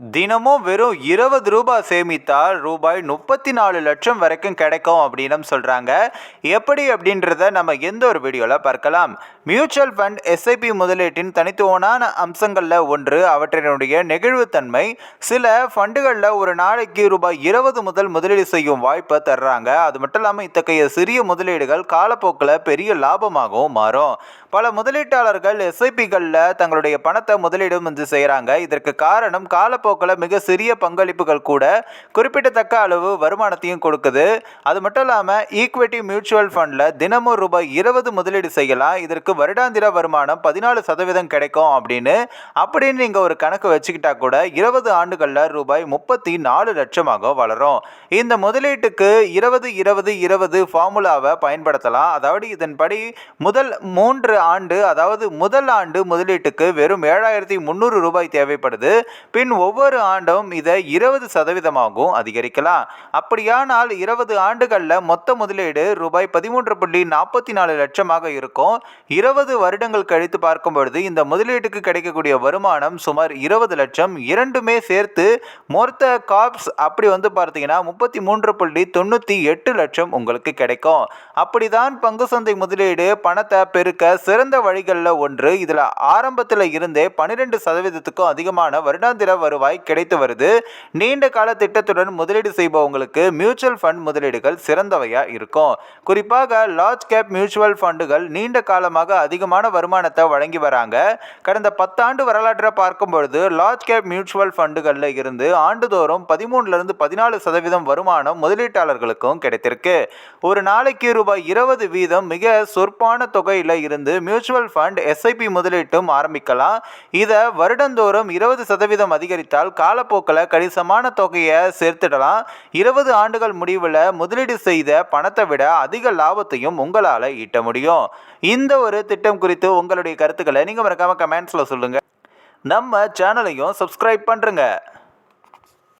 தினமும் வெறும் இருபது ரூபாய் சேமித்தால் ரூபாய் முப்பத்தி நாலு லட்சம் வரைக்கும் கிடைக்கும் அப்படின்னு சொல்கிறாங்க எப்படி அப்படின்றத நம்ம எந்த ஒரு வீடியோவில் பார்க்கலாம். மியூச்சுவல் ஃபண்ட் எஸ்ஐபி முதலீட்டின் தனித்துவமான அம்சங்களில் ஒன்று அவற்றினுடைய நெகிழ்வுத்தன்மை. சில ஃபண்டுகளில் ஒரு நாளைக்கு ரூபாய் இருபது முதல் முதலீடு செய்யும் வாய்ப்பை தர்றாங்க. அது மட்டும் இல்லாமல் இத்தகைய சிறிய முதலீடுகள் காலப்போக்கில் பெரிய லாபமாகவும் மாறும். பல முதலீட்டாளர்கள் எஸ்ஐபிகளில் தங்களுடைய பணத்தை முதலீடும் வந்து செய்கிறாங்க இதற்கு காரணம் காலப்போக்கில் மிக சிறிய பங்களிப்புகள் கூட குறிப்பிடத்தக்க அளவு வருமானத்தையும் கொடுக்குது. அது மட்டும் இல்லாமல் ஈக்விட்டி மியூச்சுவல் ஃபண்டில் தினமும் ரூபாய் இருபது முதலீடு செய்யலாம். இதற்கு வருடாந்திர வருமானம் பதினாலு சதவீதம் கிடைக்கும் அப்படின்னு. அப்படின்னு நீங்கள் ஒரு கணக்கு வச்சுக்கிட்டா கூட இருபது ஆண்டுகளில் ரூபாய் முப்பத்தி நாலு லட்சமாக வளரும். இந்த முதலீட்டுக்கு இருபது இருபது இருபது ஃபார்முலாவை பயன்படுத்தலாம். அதாவது இதன்படி முதல் மூன்று ஆண்டு அதாவது முதல் ஆண்டு முதலீட்டுக்கு வெறும் ஏழாயிரத்தி முந்நூறு ரூபாய் தேவைப்படுது. பின் ஒவ்வொரு ஒவ்வொரு ஆண்டும் இதை இருபது சதவீதமாகவும் அதிகரிக்கலாம். அப்படியானால் இருபது ஆண்டுகளில் மொத்த முதலீடு ரூபாய் பதிமூன்று புள்ளி நாற்பத்தி நாலு லட்சமாக இருக்கும். இருபது வருடங்கள் கழித்து பார்க்கும் பொழுது இந்த முதலீட்டுக்கு கிடைக்கக்கூடிய வருமானம் சுமார் இருபது லட்சம். இரண்டுமே சேர்த்து மொத்த காப்ஸ் அப்படி வந்து பார்த்தீங்கன்னா முப்பத்தி மூன்று புள்ளி தொண்ணூற்றி எட்டு லட்சம் உங்களுக்கு கிடைக்கும். அப்படிதான் பங்கு சந்தை முதலீடு பணத்தை பெருக்க சிறந்த வழிகளில் ஒன்று. இதில் ஆரம்பத்தில் இருந்தே பன்னிரெண்டு சதவீதத்துக்கும் அதிகமான வருடாந்திர வருவாய் கிடைத்து வருது. நீண்ட கால திட்டத்துடன் முதலீடு செய்பவங்களுக்கு மியூச்சுவல் ஃபண்ட் முதலீடுகள் சிறந்தவையாக இருக்கும். குறிப்பாக லார்ஜ் கேப் மியூச்சுவல் ஃபண்டுகள் நீண்ட காலமாக அதிகமான வருமானத்தை வழங்கி வராங்க. கடந்த பத்தாண்டு வரலாற்றை பார்க்கும் பொழுது லார்ஜ் கேப் மியூச்சுவல் ஃபண்டுகளில் இருந்து ஆண்டுதோறும் பதிமூணுலேருந்து பதினாலு சதவீதம் வருமானம் முதலீட்டாளர்களுக்கும் கிடைத்திருக்கு. ஒரு நாளைக்கு ரூபாய் இருபது வீதம் மிக சொற்பான தொகையில் இருந்து மியூச்சுவல் ஃபண்ட் எஸ்ஐபி முதலீட்டும் ஆரம்பிக்கலாம். இதை வருடந்தோறும் இருபது சதவீதம் அதிகரித்தால் காலப்போக்கில் கணிசமான தொகையை சேர்த்துடலாம். இருபது ஆண்டுகள் முடிவில் முதலீடு செய்த பணத்தை விட அதிக லாபத்தையும் உங்களால் ஈட்ட முடியும். இந்த ஒரு திட்டம் குறித்து உங்களுடைய கருத்துக்களை நீங்கள் மறக்காமல் கமெண்ட்ஸில் சொல்லுங்கள் நம்ம சேனலையும் சப்ஸ்கிரைப் பண்ணுறங்க